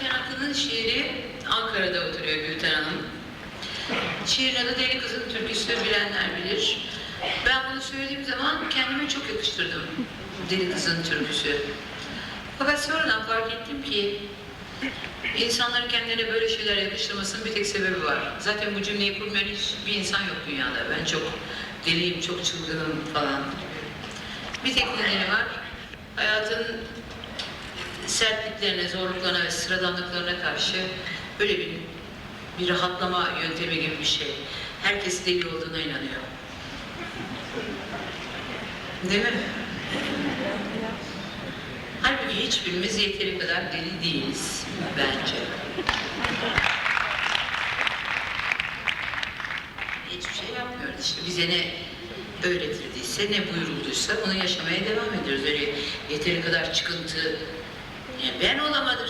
Gülten şiiri Ankara'da oturuyor Gülten Hanım. Şiirin adı Deli Kızın Türküsü bilenler bilir. Ben bunu söylediğim zaman kendime çok yakıştırdım. Deli Kızın Türküsü. Fakat sonradan fark ettim ki insanların kendilerine böyle şeyler yakıştırmasının bir tek sebebi var. Zaten bu cümleyi kurmayan hiçbir insan yok dünyada. Ben çok deliyim, çok çılgınım falan. Bir tek nedeni var. Hayatın sertliklerine, zorluklarına ve sıradanlıklarına karşı böyle bir bir rahatlama yöntemi gibi bir şey. Herkes deli olduğuna inanıyor. Değil mi? Halbuki hiçbirimiz yeteri kadar deli değiliz bence. Hiçbir şey yapmıyoruz işte. Bize ne öğretildiyse, ne buyurulduysa onu yaşamaya devam ediyoruz. Öyle yeteri kadar çıkıntı. Yani ben olamadım